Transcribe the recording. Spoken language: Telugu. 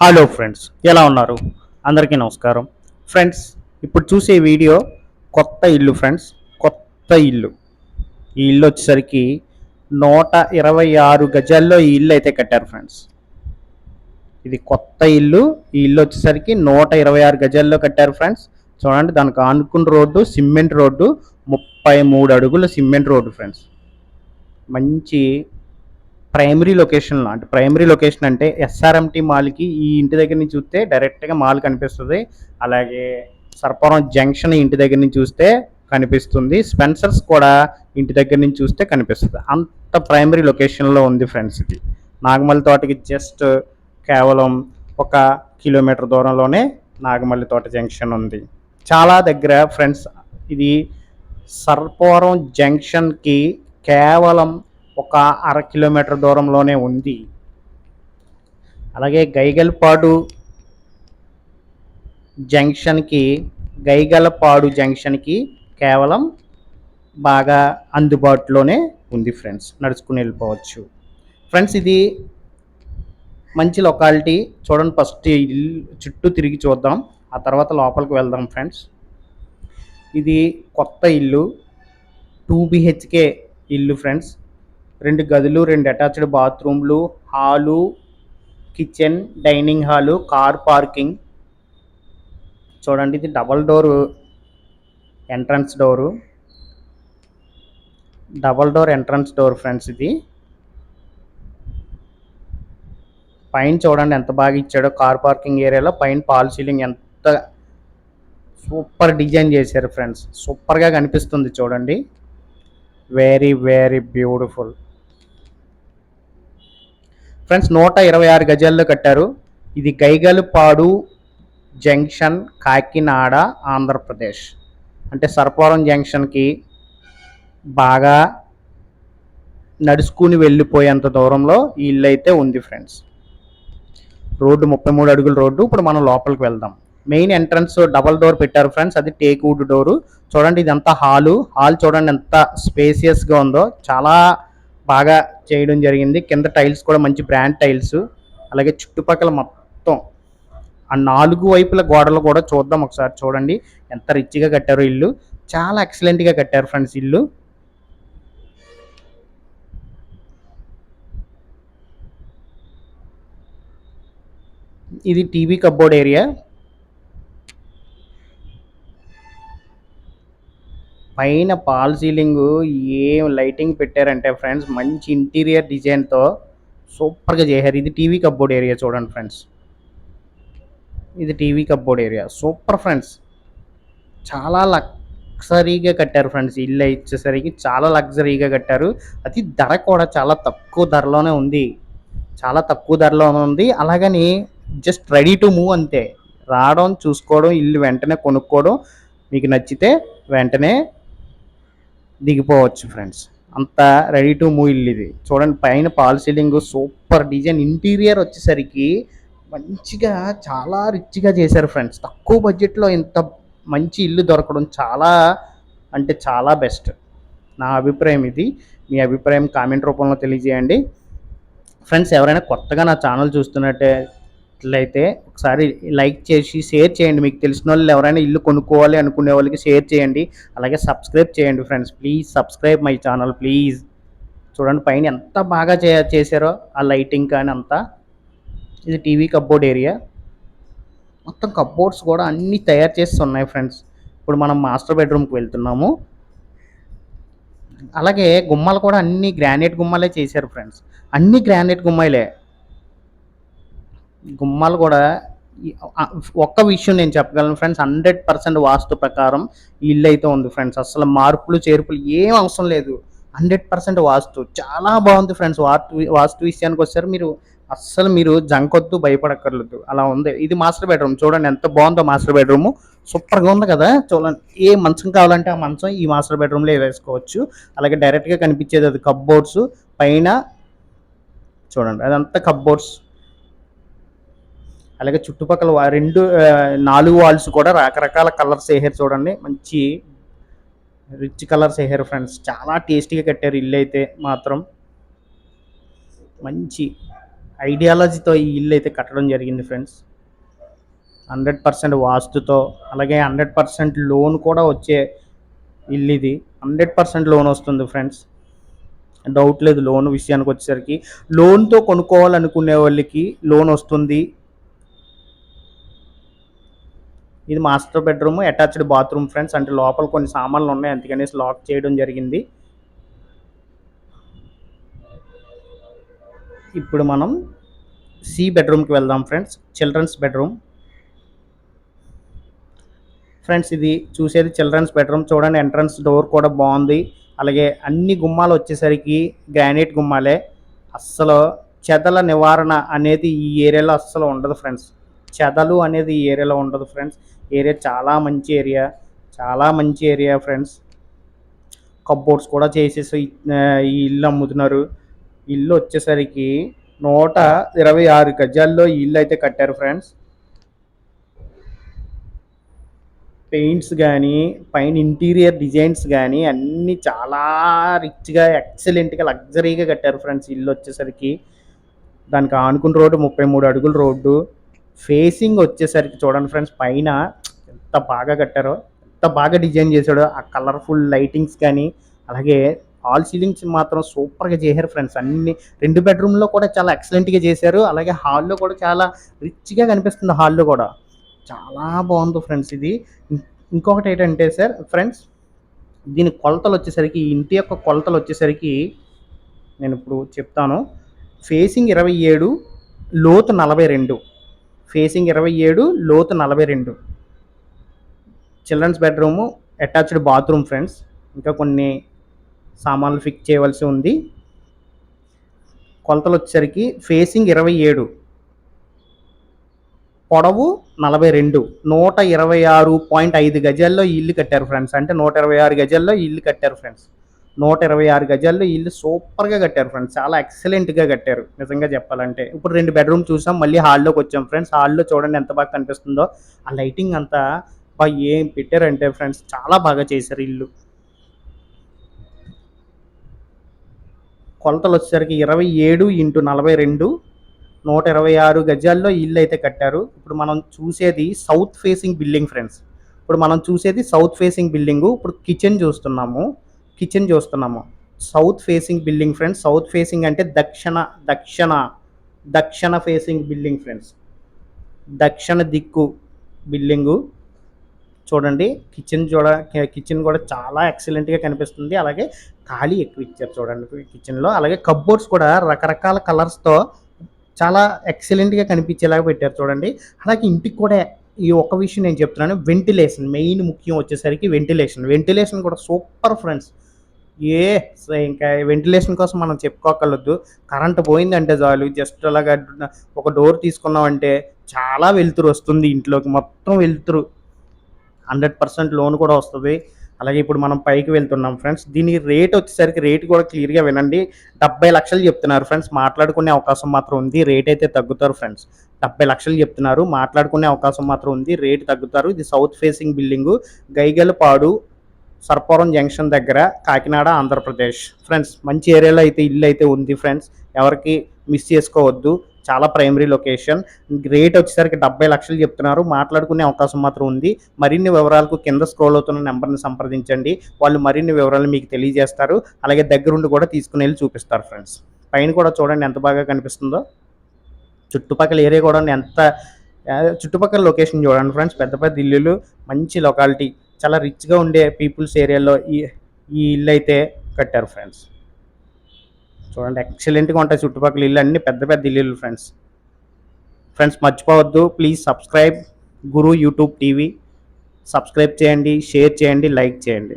హలో ఫ్రెండ్స్ ఎలా ఉన్నారు? అందరికీ నమస్కారం. ఫ్రెండ్స్ ఇప్పుడు చూసే వీడియో కొత్త ఇల్లు ఫ్రెండ్స్ కొత్త ఇల్లు. ఈ ఇల్లు వచ్చేసరికి నూట ఇరవై ఆరు గజాల్లో ఈ ఇల్లు అయితే కట్టారు ఫ్రెండ్స్ ఇది కొత్త ఇల్లు. ఈ ఇల్లు వచ్చేసరికి నూట ఇరవై ఆరు గజాల్లో కట్టారు ఫ్రెండ్స్ చూడండి దానికి ఆనుకున్న రోడ్డు సిమెంట్ రోడ్డు. ముప్పై మూడు అడుగుల సిమెంట్ రోడ్డు ఫ్రెండ్స్ మంచి ప్రైమరీ లొకేషన్లో అంటే ప్రైమరీ లొకేషన్ అంటే ఎస్ఆర్ఎంటీ మాల్కి ఈ ఇంటి దగ్గర నుంచి చూస్తే డైరెక్ట్గా మాల్ కనిపిస్తుంది. అలాగే సర్పవరం జంక్షన్ ఇంటి దగ్గర నుంచి చూస్తే కనిపిస్తుంది. స్పెన్సర్స్ కూడా ఇంటి దగ్గర నుంచి చూస్తే కనిపిస్తుంది. అంత ప్రైమరీ లొకేషన్లో ఉంది ఫ్రెండ్స్ ఇది. నాగమల్లి తోటకి జస్ట్ కేవలం ఒక కిలోమీటర్ దూరంలోనే నాగమల్లి తోట జంక్షన్ ఉంది. చాలా దగ్గర ఫ్రెండ్స్ ఇది సర్పవరం జంక్షన్కి కేవలం ఒక అర కిలోమీటర్ దూరంలోనే ఉంది. అలాగే గైగల్పాడు జంక్షన్కి గైగలపాడు జంక్షన్కి కేవలం బాగా అందుబాటులోనే ఉంది ఫ్రెండ్స్. నడుచుకుని వెళ్ళిపోవచ్చు. ఫ్రెండ్స్ ఇది మంచి లొకాలిటీ. చూడండి ఫస్ట్ ఇల్లు చుట్టూ తిరిగి చూద్దాం. ఆ తర్వాత లోపలికి వెళ్దాం ఫ్రెండ్స్. ఇది కొత్త ఇల్లు. టూ బిహెచ్కే ఇల్లు ఫ్రెండ్స్. రెండు గదులు రెండు అటాచ్డ్ బాత్రూమ్లు hall kitchen dining hall car parking. చూడండి ఇది double door entrance door. Double door entrance door friends ఇది. పైన చూడండి ఎంత బాగా ఇచ్చాడో కార్ పార్కింగ్ ఏరియాలో. పైన పాల్ సీలింగ్ ఎంత సూపర్ డిజైన్ చేశారు ఫ్రెండ్స్. సూపర్గా కనిపిస్తుంది చూడండి. Very very beautiful. ఫ్రెండ్స్ నూట ఇరవై ఆరు గజాల్లో కట్టారు. ఇది గైగల్పాడు జంక్షన్ కాకినాడ ఆంధ్రప్రదేశ్. అంటే సర్పవరం జంక్షన్కి బాగా నడుచుకుని వెళ్ళిపోయేంత దూరంలో ఈ ఇల్లు అయితే ఉంది ఫ్రెండ్స్. రోడ్డు ముప్పై మూడు అడుగుల రోడ్డు. ఇప్పుడు మనం లోపలికి వెళ్దాం. మెయిన్ ఎంట్రన్స్ డబల్ డోర్ పెట్టారు ఫ్రెండ్స్. అది టేక్ వుడ్ డోరు. చూడండి ఇదంతా హాలు. హాల్ చూడండి ఎంత స్పేసియస్గా ఉందో. చాలా బాగా చేయడం జరిగింది. కింద టైల్స్ కూడా మంచి బ్రాండ్ టైల్స్. అలాగే చుట్టుపక్కల మొత్తం ఆ నాలుగు వైపుల గోడలు కూడా చూద్దాం ఒకసారి చూడండి. ఎంత రిచ్గా కట్టారో ఇల్లు. చాలా ఎక్సలెంట్గా కట్టారు ఫ్రెండ్స్ ఇల్లు. ఇది టీవీ కబోర్డ్ ఏరియా. పైన పాల్ సీలింగ్ ఏం లైటింగ్ పెట్టారంటే ఫ్రెండ్స్ మంచి ఇంటీరియర్ డిజైన్తో సూపర్గా చేశారు. ఇది టీవీ కప్బోర్డ్ ఏరియా చూడండి ఫ్రెండ్స్. ఇది TV cupboard area. Super friends. చాలా లగ్జరీగా కట్టారు ఫ్రెండ్స్. ఇల్లు ఇచ్చేసరికి చాలా లగ్జరీగా కట్టారు. అది ధర కూడా చాలా తక్కువ ధరలోనే ఉంది. చాలా తక్కువ ధరలోనే ఉంది. అలాగని జస్ట్ రెడీ టు మూవ్ అంతే. రావడం చూసుకోవడం ఇల్లు వెంటనే కొనుక్కోవడం మీకు నచ్చితే వెంటనే దిగిపోవచ్చు ఫ్రెండ్స్ అంత రెడీ టు మూవ్ ఇల్లు ఇది. చూడండి పైన false ceiling super design interior వచ్చేసరికి మంచిగా చాలా రిచ్గా చేశారు ఫ్రెండ్స్ తక్కువ బడ్జెట్లో ఇంత మంచి ఇల్లు దొరకడం చాలా అంటే చాలా బెస్ట్ నా అభిప్రాయం ఇది. మీ అభిప్రాయం కామెంట్ రూపంలో తెలియజేయండి. ఫ్రెండ్స్ ఎవరైనా కొత్తగా నా ఛానల్ చూస్తున్నట్టే నచ్చినట్లయితే ఒకసారి లైక్ చేసి షేర్ చేయండి. మీకు తెలిసిన వాళ్ళు ఎవరైనా ఇల్లు కొనుక్కోవాలి అనుకునే వాళ్ళకి షేర్ చేయండి. అలాగే సబ్స్క్రైబ్ చేయండి friends. Please subscribe my channel. Please. చూడండి పైన ఎంత బాగా చే చేశారో ఆ లైటింగ్ కానీ అంతా. ఇది టీవీ కబ్బోర్డ్ ఏరియా. మొత్తం కబ్బోర్డ్స్ కూడా అన్నీ తయారు చేసి ఉన్నాయి ఫ్రెండ్స్. ఇప్పుడు మనం మాస్టర్ బెడ్రూమ్కి వెళ్తున్నాము. అలాగే గుమ్మాలు కూడా అన్ని గ్రానైట్ గుమ్మాలే చేశారు ఫ్రెండ్స్. అన్ని గ్రానైట్ గుమ్మాయిలే గుమ్మాలు కూడా ఒక్క విషయం నేను చెప్పగలను ఫ్రెండ్స్ హండ్రెడ్ పర్సెంట్ వాస్తు ప్రకారం ఇల్లు అయితే ఉంది ఫ్రెండ్స్. అసలు మార్పులు చేర్పులు ఏం అవసరం లేదు. Hundred percent vastu. చాలా బాగుంది ఫ్రెండ్స్ వాస్తు వాస్తు విషయానికి వచ్చారు మీరు అస్సలు మీరు జంకొద్దు భయపడక్కర్లేదు. అలా ఉంది. ఇది మాస్టర్ బెడ్రూమ్. చూడండి ఎంత బాగుందో మాస్టర్ బెడ్రూమ్. సూపర్గా ఉంది కదా. చూడండి ఏ మంచం కావాలంటే ఆ మంచం ఈ మాస్టర్ బెడ్రూమ్లో వేసుకోవచ్చు. అలాగే డైరెక్ట్గా కనిపించేది అది కబ్బోర్డ్స్ పైన చూడండి అదంతా కబ్బోర్డ్స్ అలాగే చుట్టుపక్కల రెండు నాలుగు వాల్స్ కూడా రకరకాల కలర్స్ వేసారు చూడండి. మంచి రిచ్ కలర్స్ వేసారు ఫ్రెండ్స్ చాలా టేస్టీగా కట్టారు ఇల్లు అయితే మాత్రం. మంచి ఐడియాలజీతో ఈ ఇల్లు అయితే కట్టడం జరిగింది ఫ్రెండ్స్ హండ్రెడ్ పర్సెంట్ వాస్తుతో అలాగే హండ్రెడ్ పర్సెంట్ లోన్ కూడా వచ్చే ఇల్లు ఇది. హండ్రెడ్ పర్సెంట్ లోన్ వస్తుంది ఫ్రెండ్స్ డౌట్ లేదు లోన్ విషయానికి వచ్చేసరికి. లోన్తో కొనుక్కోవాలనుకునే వాళ్ళకి లోన్ వస్తుంది. ఇది master bedroom attached bathroom friends అంటే లోపల కొన్ని సామాన్లు ఉన్నాయి. అందుకనేసి లాక్ చేయడం జరిగింది. ఇప్పుడు మనం సి బెడ్రూమ్కి వెళ్దాం ఫ్రెండ్స్ చిల్డ్రన్స్ బెడ్రూమ్ ఫ్రెండ్స్ ఇది చూసేది చిల్డ్రన్స్ బెడ్రూమ్ చూడండి ఎంట్రన్స్ డోర్ కూడా బాగుంది. అలాగే అన్ని గుమ్మాలు వచ్చేసరికి గ్రానైట్ గుమ్మాలే. అస్సలు చెదల నివారణ అనేది ఈ ఏరియాలో అస్సలు ఉండదు ఫ్రెండ్స్ చెదలు అనేది ఈ ఏరియాలో ఉండదు ఫ్రెండ్స్ ఏరియా చాలా మంచి ఏరియా చాలా మంచి ఏరియా ఫ్రెండ్స్. కబ్బోర్డ్స్ కూడా చేసేసి ఈ ఇల్లు అమ్ముతున్నారు. ఇల్లు వచ్చేసరికి నూట ఇరవై ఆరు గజాల్లో ఇల్లు అయితే కట్టారు ఫ్రెండ్స్. పెయింట్స్ కానీ పైన ఇంటీరియర్ డిజైన్స్ కానీ అన్నీ చాలా రిచ్గా ఎక్సలెంట్గా లగ్జరీగా కట్టారు ఫ్రెండ్స్. ఇల్లు వచ్చేసరికి దానికి ఆనుకున్న రోడ్డు ముప్పై మూడు అడుగుల రోడ్డు. ఫేసింగ్ వచ్చేసరికి చూడండి ఫ్రెండ్స్ పైన ఎంత బాగా కట్టారో ఎంత బాగా డిజైన్ చేశాడో ఆ కలర్ఫుల్ లైటింగ్స్ కానీ అలాగే హాల్ సీలింగ్స్ మాత్రం సూపర్గా చేశారు ఫ్రెండ్స్. అన్ని రెండు బెడ్రూమ్లో కూడా చాలా ఎక్సలెంట్గా చేశారు. అలాగే హాల్లో కూడా చాలా రిచ్గా కనిపిస్తుంది హాల్లో కూడా. చాలా బాగుంది ఫ్రెండ్స్ ఇది. ఇంకొకటి ఏంటంటే సార్ ఫ్రెండ్స్ దీని కొలతలు వచ్చేసరికి ఇంటి యొక్క కొలతలు వచ్చేసరికి నేను ఇప్పుడు చెప్తాను. ఫేసింగ్ ఇరవై ఏడు లోతు నలభై రెండు. ఫేసింగ్ ఇరవై ఏడు లోతు నలభై రెండు. Children's bedroom attached bathroom friends. ఇంకా కొన్ని సామాన్లు ఫిక్స్ చేయవలసి ఉంది. కొలతలు వచ్చేసరికి ఫేసింగ్ ఇరవై ఏడు పొడవు నలభై రెండు. నూట ఇరవై ఆరు పాయింట్ ఐదు గజాల్లో ఇల్లు కట్టారు ఫ్రెండ్స్. అంటే నూట ఇరవై ఆరు గజాల్లో ఇల్లు కట్టారు ఫ్రెండ్స్. నూట ఇరవై ఆరు గజాల్లో ఇల్లు సూపర్గా కట్టారు ఫ్రెండ్స్. చాలా ఎక్సలెంట్గా కట్టారు. నిజంగా చెప్పాలంటే. ఇప్పుడు రెండు బెడ్రూమ్ చూసాం మళ్ళీ హాల్లోకి వచ్చాం ఫ్రెండ్స్. హాల్లో చూడండి ఎంత బాగా కనిపిస్తుందో. ఆ లైటింగ్ అంతా బాగా ఏం పెట్టారంటే ఫ్రెండ్స్ చాలా బాగా చేశారు ఇల్లు. కొలతలు వచ్చేసరికి ఇరవై ఏడు ఇంటూ నలభై రెండు నూట ఇరవై ఆరు గజాల్లో ఇల్లు అయితే కట్టారు. ఇప్పుడు మనం చూసేది సౌత్ ఫేసింగ్ బిల్డింగ్ ఫ్రెండ్స్. ఇప్పుడు మనం చూసేది సౌత్ ఫేసింగ్ బిల్డింగు. ఇప్పుడు కిచెన్ చూస్తున్నాము. కిచెన్ చూస్తున్నాము. South facing building friends south facing అంటే దక్షిణ దక్షిణ దక్షిణ ఫేసింగ్ బిల్డింగ్ ఫ్రెండ్స్ దక్షిణ దిక్కు బిల్డింగు చూడండి కిచెన్ చూడ కిచెన్ కూడా చాలా ఎక్సలెంట్గా కనిపిస్తుంది. అలాగే ఖాళీ ఎక్కువ ఇచ్చారు చూడండి కిచెన్లో అలాగే కబ్బోర్డ్స్ కూడా రకరకాల కలర్స్తో చాలా ఎక్సలెంట్గా కనిపించేలాగా పెట్టారు చూడండి. అలాగే ఇంటికి కూడా ఈ ఒక్క విషయం నేను చెప్తున్నాను. వెంటిలేషన్ మెయిన్ ముఖ్యం వచ్చేసరికి వెంటిలేషన్ వెంటిలేషన్ కూడా సూపర్ ఫ్రెండ్స్ ఏ ఇంకా వెంటిలేషన్ కోసం మనం చెప్పుకోగలదు కరెంట్ పోయిందంటే చాలు. జస్ట్ అలాగా ఒక డోర్ తీసుకున్నామంటే చాలా వెలుతురు వస్తుంది ఇంట్లోకి. మొత్తం వెలుతురు. హండ్రెడ్ పర్సెంట్ లోన్ కూడా వస్తుంది. అలాగే ఇప్పుడు మనం పైకి వెళ్తున్నాం ఫ్రెండ్స్. దీని రేట్ వచ్చేసరికి రేట్ కూడా క్లియర్గా వినండి. డెబ్బై లక్షలు చెప్తున్నారు ఫ్రెండ్స్. మాట్లాడుకునే అవకాశం మాత్రం ఉంది. రేట్ అయితే తగ్గుతారు ఫ్రెండ్స్. డెబ్బై లక్షలు చెప్తున్నారు. మాట్లాడుకునే అవకాశం మాత్రం ఉంది. రేట్ తగ్గుతారు. ఇది south facing building. Gaigalapadu Sarpavaram junction దగ్గర కాకినాడ ఆంధ్రప్రదేశ్. ఫ్రెండ్స్ మంచి ఏరియాలో అయితే ఇల్లు అయితే ఉంది ఫ్రెండ్స్ ఎవరికి మిస్ చేసుకోవద్దు. చాలా ప్రైమరీ లొకేషన్ రేట్ వచ్చేసరికి డెబ్బై లక్షలు చెప్తున్నారు. మాట్లాడుకునే అవకాశం మాత్రం ఉంది. మరిన్ని వివరాలకు కింద స్క్రోల్ అవుతున్న నెంబర్ని సంప్రదించండి. వాళ్ళు మరిన్ని వివరాలు మీకు తెలియజేస్తారు. అలాగే దగ్గరుండి కూడా తీసుకుని వెళ్ళి చూపిస్తారు ఫ్రెండ్స్ పైన కూడా చూడండి ఎంత బాగా కనిపిస్తుందో. చుట్టుపక్కల ఏరియా కూడా ఎంత చుట్టుపక్కల లొకేషన్ చూడండి ఫ్రెండ్స్ పెద్ద పెద్ద ఇల్లులు మంచి లొకాలిటీ చాలా రిచ్గా ఉండే పీపుల్స్ ఏరియాలో ఈ ఈ ఇల్లు అయితే కట్టారు ఫ్రెండ్స్ చూడండి ఎక్సలెంట్గా ఉంటాయి చుట్టుపక్కల ఇల్లు అన్ని పెద్ద పెద్ద ఇల్లు ఫ్రెండ్స్ ఫ్రెండ్స్ మర్చిపోవద్దు please subscribe Guru YouTube TV subscribe చేయండి షేర్ చేయండి లైక్ చేయండి.